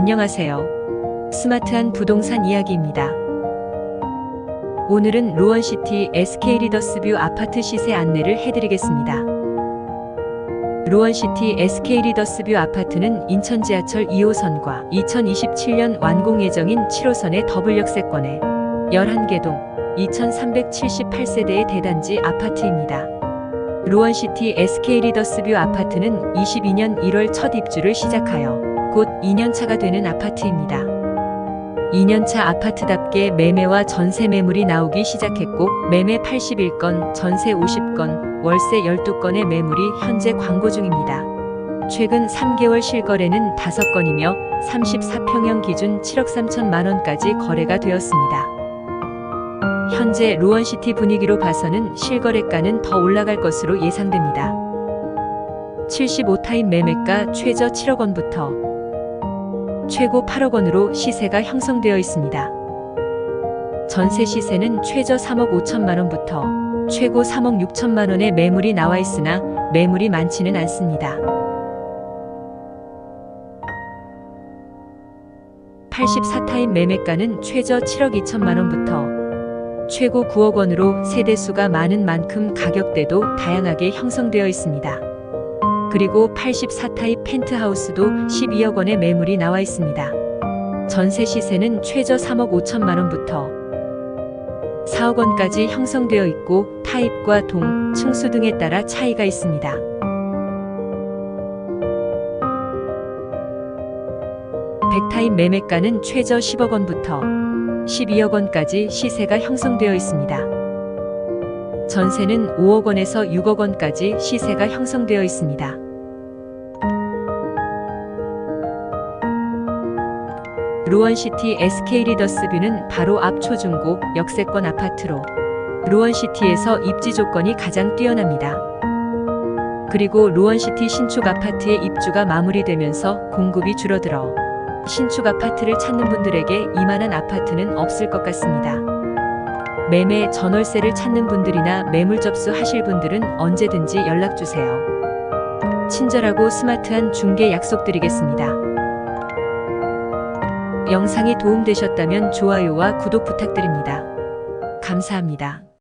안녕하세요. 스마트한 부동산 이야기입니다. 오늘은 루원시티 SK 리더스뷰 아파트 시세 안내를 해드리겠습니다. 루원시티 SK 리더스뷰 아파트는 인천 지하철 2호선과 2027년 완공 예정인 7호선의 더블 역세권에 11개 동 2378세대의 대단지 아파트입니다. 루원시티 SK 리더스뷰 아파트는 22년 1월 첫 입주를 시작하여 곧 2년차가 되는 아파트입니다. 2년차 아파트답게 매매와 전세 매물이 나오기 시작했고 매매 81건, 전세 50건, 월세 12건의 매물이 현재 광고 중입니다. 최근 3개월 실거래는 5건이며 34평형 기준 7억 3천만 원까지 거래가 되었습니다. 현재 루원시티 분위기로 봐서는 실거래가는 더 올라갈 것으로 예상됩니다. 75타임 매매가 최저 7억 원부터 최고 8억 원으로 시세가 형성되어 있습니다. 전세 시세는 최저 3억 5천만 원부터 최고 3억 6천만 원의 매물이 나와 있으나 매물이 많지는 않습니다. 84타임 매매가는 최저 7억 2천만 원부터 최고 9억 원으로 세대수가 많은 만큼 가격대도 다양하게 형성되어 있습니다. 그리고 84타입 펜트하우스도 12억 원의 매물이 나와 있습니다. 전세 시세는 최저 3억 5천만 원부터 4억 원까지 형성되어 있고 타입과 동, 층수 등에 따라 차이가 있습니다. 백타입 매매가는 최저 10억 원부터 12억 원까지 시세가 형성되어 있습니다. 전세는 5억 원에서 6억 원까지 시세가 형성되어 있습니다. 루원시티 SK 리더스뷰는 바로 앞 초중고 역세권 아파트로 루원시티에서 입지 조건이 가장 뛰어납니다. 그리고 루원시티 신축 아파트의 입주가 마무리되면서 공급이 줄어들어 신축 아파트를 찾는 분들에게 이만한 아파트는 없을 것 같습니다. 매매 전월세를 찾는 분들이나 매물 접수하실 분들은 언제든지 연락 주세요. 친절하고 스마트한 중개 약속드리겠습니다. 영상이 도움되셨다면 좋아요와 구독 부탁드립니다. 감사합니다.